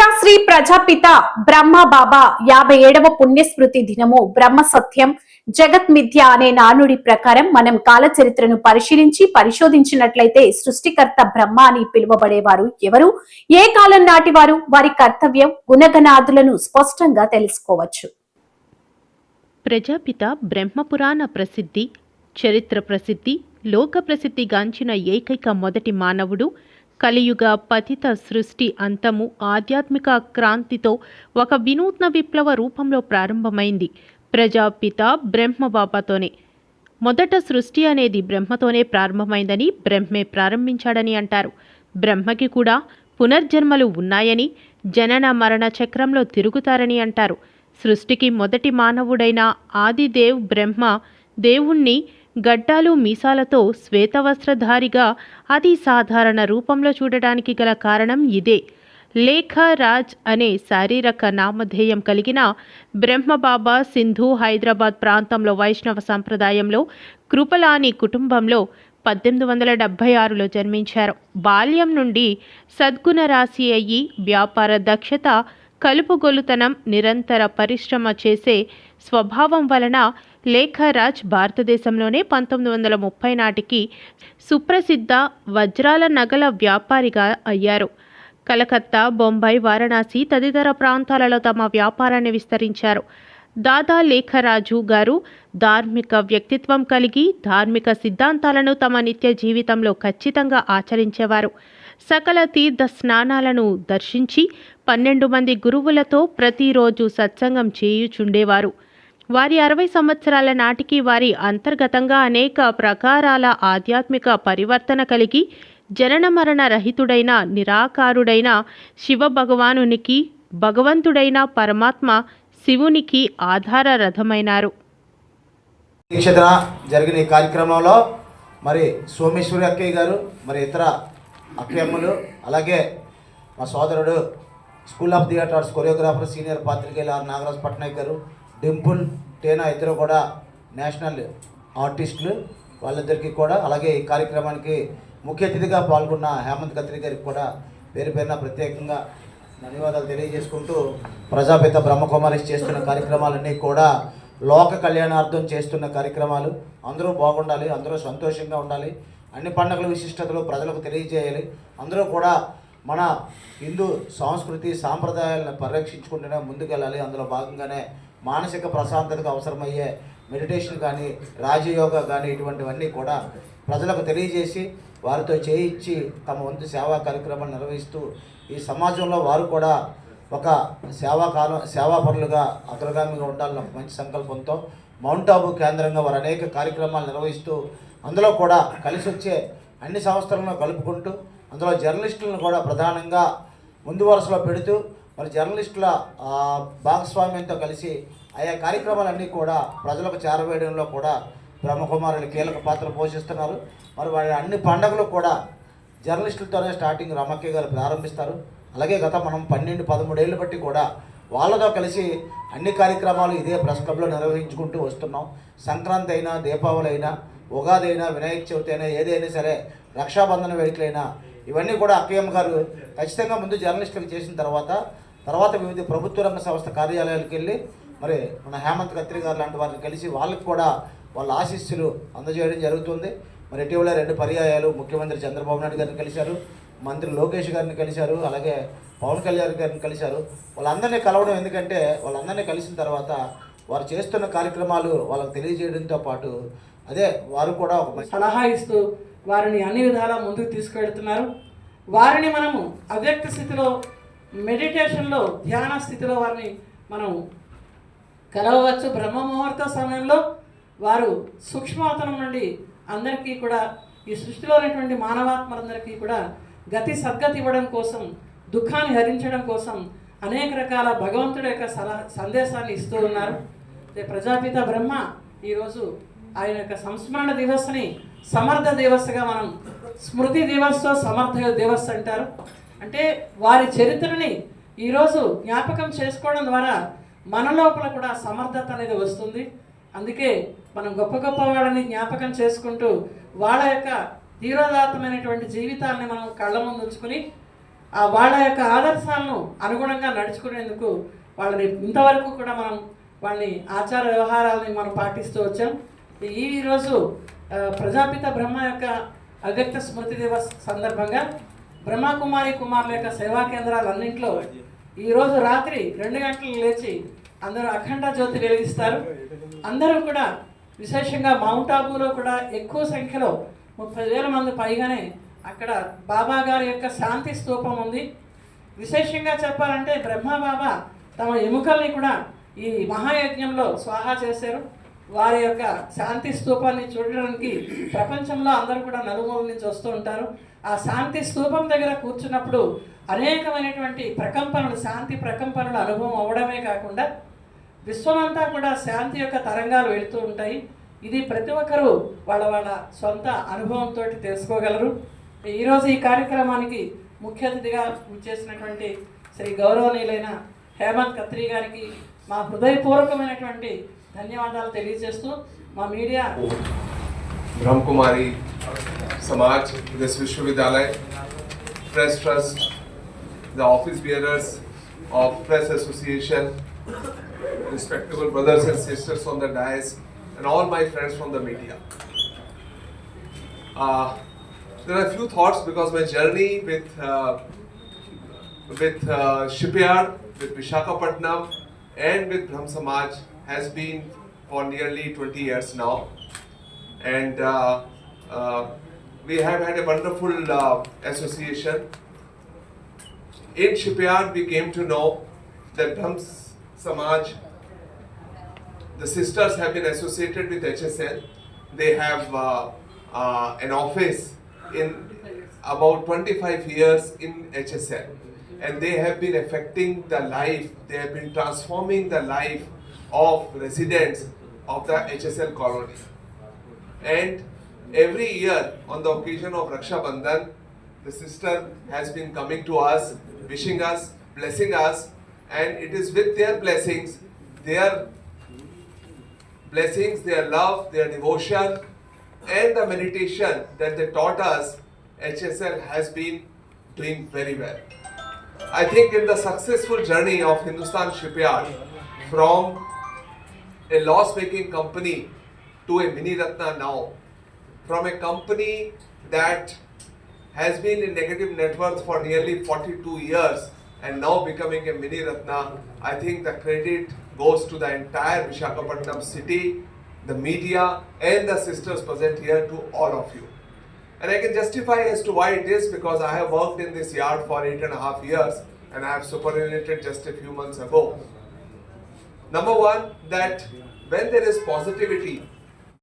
పీఠాశ్రీ ప్రజాపిత బ్రహ్మ బాబా యాభై ఏడవ పుణ్యస్మృతి దినము బ్రహ్మ సత్యం జగత్ మిథ్య అనే నానుడి ప్రకారం మనం కాల చరిత్రను పరిశీలించి పరిశోధించినట్లయితే సృష్టికర్త బ్రహ్మ అని పిలువబడేవారు ఎవరు? ఏ కాలం నాటి వారు? వారి కర్తవ్యం గుణగణాదులను స్పష్టంగా తెలుసుకోవచ్చు. ప్రజాపిత బ్రహ్మపురాణ ప్రసిద్ధి చరిత్ర ప్రసిద్ధి లోక ప్రసిద్ధిగాంచిన ఏకైక మొదటి మానవుడు కలియుగ పతిత సృష్టి అంతము ఆధ్యాత్మిక క్రాంతితో ఒక వినూత్న విప్లవ రూపంలో ప్రారంభమైంది. ప్రజాపిత బ్రహ్మబాబాతోనే. మొదట సృష్టి అనేది బ్రహ్మతోనే ప్రారంభమైందని బ్రహ్మే ప్రారంభించాడని అంటారు. బ్రహ్మకి కూడా పునర్జన్మలు ఉన్నాయని జనన మరణ చక్రంలో తిరుగుతారని అంటారు. సృష్టికి మొదటి మానవుడైన ఆదిదేవ్ బ్రహ్మ దేవుణ్ణి గడ్డాలు మీసాలతో శ్వేతవస్త్రధారిగా అతి సాధారణ రూపంలో చూడడానికి గల కారణం ఇదే. లేఖ రాజ్ అనే శారీరక నామధేయం కలిగిన బ్రహ్మబాబా సింధు హైదరాబాద్ ప్రాంతంలో వైష్ణవ సంప్రదాయంలో కృపలాని కుటుంబంలో పద్దెనిమిది వందల డెబ్భై ఆరులో జన్మించారు. బాల్యం నుండి సద్గుణ రాశి అయ్యి వ్యాపార దక్షత కలుపుగొలుతనం నిరంతర పరిశ్రమ చేసే స్వభావం వలన లేఖరాజ్ భారతదేశంలోనే పంతొమ్మిది వందల ముప్పై నాటికి సుప్రసిద్ధ వజ్రాల నగల వ్యాపారిగా అయ్యారు. కలకత్తా బొంబాయి వారణాసి తదితర ప్రాంతాలలో తమ వ్యాపారాన్ని విస్తరించారు. దాదా లేఖరాజు గారు ధార్మిక వ్యక్తిత్వం కలిగి ధార్మిక సిద్ధాంతాలను తమ నిత్య జీవితంలో ఖచ్చితంగా ఆచరించేవారు. సకల తీర్థ స్నానాలను దర్శించి పన్నెండు మంది గురువులతో ప్రతిరోజు సత్సంగం చేయుచుండేవారు. వారి అరవై సంవత్సరాల నాటికి వారి అంతర్గతంగా అనేక ప్రకారాల ఆధ్యాత్మిక పరివర్తన కలిగి జనన మరణ రహితుడైన నిరాకారుడైన శివ భగవానునికి భగవంతుడైన పరమాత్మ శివునికి ఆధార రథమైనారు. జరిగిన ఈ కార్యక్రమంలో మరి సోమేశ్వరి అక్కయ్య గారు మరి ఇతర అక్కయ్యమ్మలు అలాగే మా సోదరుడు school of theatre arts choreographer senior పాత్రికేయులు ఆర్ నాగరాజ్ పట్నాయక్ గారు డింపుల్ టేనా ఇద్దరు కూడా నేషనల్ ఆర్టిస్టులు వాళ్ళిద్దరికీ కూడా అలాగే ఈ కార్యక్రమానికి ముఖ్య అతిథిగా పాల్గొన్న హేమంత్ కత్రి గారికి కూడా పేరు పేరున ప్రత్యేకంగా ధన్యవాదాలు తెలియజేసుకుంటూ ప్రజాపిత బ్రహ్మకుమారి చేస్తున్న కార్యక్రమాలన్నీ కూడా లోక కళ్యాణార్థం చేస్తున్న కార్యక్రమాలు. అందరూ బాగుండాలి అందరూ సంతోషంగా ఉండాలి. అన్ని పండుగల విశిష్టతలు ప్రజలకు తెలియజేయాలి. అందరూ కూడా మన హిందూ సంస్కృతి సాంప్రదాయాలను పరిరక్షించుకుంటూనే ముందుకెళ్ళాలి. అందులో భాగంగానే మానసిక ప్రశాంతతకు అవసరమయ్యే మెడిటేషన్ కానీ రాజయోగ కానీ ఇటువంటివన్నీ కూడా ప్రజలకు తెలియజేసి వారితో చేయించి తమ వంతు సేవా కార్యక్రమాలు నిర్వహిస్తూ ఈ సమాజంలో వారు కూడా ఒక సేవా కాలం సేవాపరులుగా అగ్రగామిగా ఉండాలన్న మంచి సంకల్పంతో మౌంట్ ఆబు కేంద్రంగా వారు అనేక కార్యక్రమాలు నిర్వహిస్తూ అందులో కూడా కలిసి వచ్చే అన్ని సంస్థలను కలుపుకుంటూ అందులో జర్నలిస్టులను కూడా ప్రధానంగా ముందు వరుసలో పెడుతూ మరి జర్నలిస్టుల భాగస్వామ్యంతో కలిసి ఆయా కార్యక్రమాలన్నీ కూడా ప్రజలకు చేరవేయడంలో కూడా బ్రహ్మకుమారులు కీలక పాత్ర పోషిస్తున్నారు. మరి వారి అన్ని పండుగలు కూడా జర్నలిస్టులతోనే స్టార్టింగ్ రమక్కయ్య గారు ప్రారంభిస్తారు. అలాగే గత మనం పన్నెండు పదమూడేళ్ళు బట్టి కూడా వాళ్ళతో కలిసి అన్ని కార్యక్రమాలు ఇదే ప్రెస్ క్లబ్లో నిర్వహించుకుంటూ వస్తున్నాం. సంక్రాంతి అయినా దీపావళి అయినా ఉగాది అయినా వినాయక చవితి అయినా ఏదైనా సరే రక్షాబంధన వేడుకలైనా ఇవన్నీ కూడా అక్కయ్యమ్మ గారు ఖచ్చితంగా ముందు జర్నలిస్టులకు చేసిన తర్వాత తర్వాత వివిధ ప్రభుత్వ రంగ సంస్థ కార్యాలయాలకు వెళ్ళి మరి మన హేమంత్ కత్రి గారు లాంటి వారిని కలిసి వాళ్ళకి కూడా వాళ్ళ ఆశీస్సులు అందజేయడం జరుగుతుంది. మరి ఇటీవల రెండు పర్యాయాలు ముఖ్యమంత్రి చంద్రబాబు నాయుడు గారిని కలిశారు మంత్రి లోకేష్ గారిని కలిశారు అలాగే పవన్ కళ్యాణ్ గారిని కలిశారు. వాళ్ళందరినీ కలవడం ఎందుకంటే వాళ్ళందరినీ కలిసిన తర్వాత వారు చేస్తున్న కార్యక్రమాలు వాళ్ళకి తెలియజేయడంతో పాటు అదే వారు కూడా ఒక సలహా ఇస్తూ వారిని అన్ని విధాలా ముందుకు తీసుకెళ్తున్నారు. వారిని మనము అవ్యక్త స్థితిలో మెడిటేషన్లో ధ్యాన స్థితిలో వారిని మనం కలవవచ్చు. బ్రహ్మ ముహూర్త సమయంలో వారు సూక్ష్మవతనం నుండి అందరికీ కూడా ఈ సృష్టిలో ఉన్నటువంటి మానవాత్మలందరికీ కూడా గతి సద్గతి ఇవ్వడం కోసం దుఃఖాన్ని హరించడం కోసం అనేక రకాల భగవంతుడి యొక్క సలహా సందేశాన్ని ఇస్తూ ఉన్నారు. ప్రజాపిత బ్రహ్మ ఈరోజు ఆయన యొక్క సంస్మరణ దివస్ని సమర్థ దివస్గా మనం స్మృతి దివస్ సమర్థ దివస్ అంటారు. అంటే వారి చరిత్రని ఈరోజు జ్ఞాపకం చేసుకోవడం ద్వారా మన లోపల కూడా సమర్థత అనేది వస్తుంది. అందుకే మనం గొప్ప గొప్ప వాళ్ళని జ్ఞాపకం చేసుకుంటూ వాళ్ళ యొక్క ధీరోదాత్తమైనటువంటి జీవితాన్ని మనం కళ్ళ ముందు ఉంచుకుని ఆ వాళ్ళ యొక్క ఆదర్శాలను అనుగుణంగా నడుచుకునేందుకు వాళ్ళని ఇంతవరకు కూడా మనం వాళ్ళని ఆచార వ్యవహారాలని మనం పాటిస్తూ వచ్చాం. ఈరోజు ప్రజాపిత బ్రహ్మ యొక్క అవ్యక్త స్మృతి దివస్ సందర్భంగా బ్రహ్మకుమారి కుమారుల యొక్క సేవా కేంద్రాలన్నింటిలో ఈరోజు రాత్రి రెండు గంటలు లేచి అందరూ అఖండ జ్యోతి వెలిగిస్తారు. అందరూ కూడా విశేషంగా మౌంట్ ఆబూలో కూడా ఎక్కువ సంఖ్యలో ముప్పై వేల మంది పైగానే అక్కడ బాబా గారి యొక్క శాంతి స్తూపం ఉంది. విశేషంగా చెప్పాలంటే బ్రహ్మ బాబా తమ ఎముకల్ని కూడా ఈ మహాయజ్ఞంలో స్వాహా చేశారు. వారి యొక్క శాంతి స్తూపాన్ని చూడడానికి ప్రపంచంలో అందరూ కూడా నలుమూల నుంచి వస్తూ ఉంటారు. ఆ శాంతి స్తూపం దగ్గర కూర్చున్నప్పుడు అనేకమైనటువంటి ప్రకంపనలు శాంతి ప్రకంపనలు అనుభవం అవడమే కాకుండా విశ్వమంతా కూడా శాంతి యొక్క తరంగాలు వెళుతూ ఉంటాయి. ఇది ప్రతి ఒక్కరూ వాళ్ళ వాళ్ళ సొంత అనుభవంతో తెలుసుకోగలరు. ఈరోజు ఈ కార్యక్రమానికి ముఖ్య అతిథిగా చేసినటువంటి శ్రీ గౌరవనీయులైన హేమంత్ కత్రి గారికి మా హృదయపూర్వకమైనటువంటి ధన్యవాదాలు తెలియజేస్తూ మా మీడియా ब्रह्म कुमारी समाज दिस विश्वविद्यालय press trust the office bearers of press association respectable brothers and sisters on the dais and all my friends from the media uh, there are a few thoughts because my journey with uh, with uh, shipyard with Vishakhapatnam and with Brahm Samaj has been for nearly 20 years now and uh, uh, we have had a wonderful uh, association. In Shipyard, we came to know that Brahm Samaj, the sisters have been associated with HSL. They have uh, uh, an office in about 25 years in HSL, and they have been affecting the life. They have been transforming the life of residents of the HSL colony. And every year on the occasion of Raksha Bandhan, the sister has been coming to us, wishing us, blessing us, and it is with their blessings, their blessings, their love, their devotion, and the meditation that they taught us, HSL has been doing very well. I think in the successful journey of Hindustan Shipyard from a loss making company to a mini Ratna now, from a company that has been in negative net worth for nearly 42 years and now becoming a mini Ratna, I think the credit goes to the entire Vishakhapatnam city, the media, and the sisters present here to all of you. And I can justify as to why it is because I have worked in this yard for eight and a half years and I have superannuated just a few months ago. Number one, that when there is positivity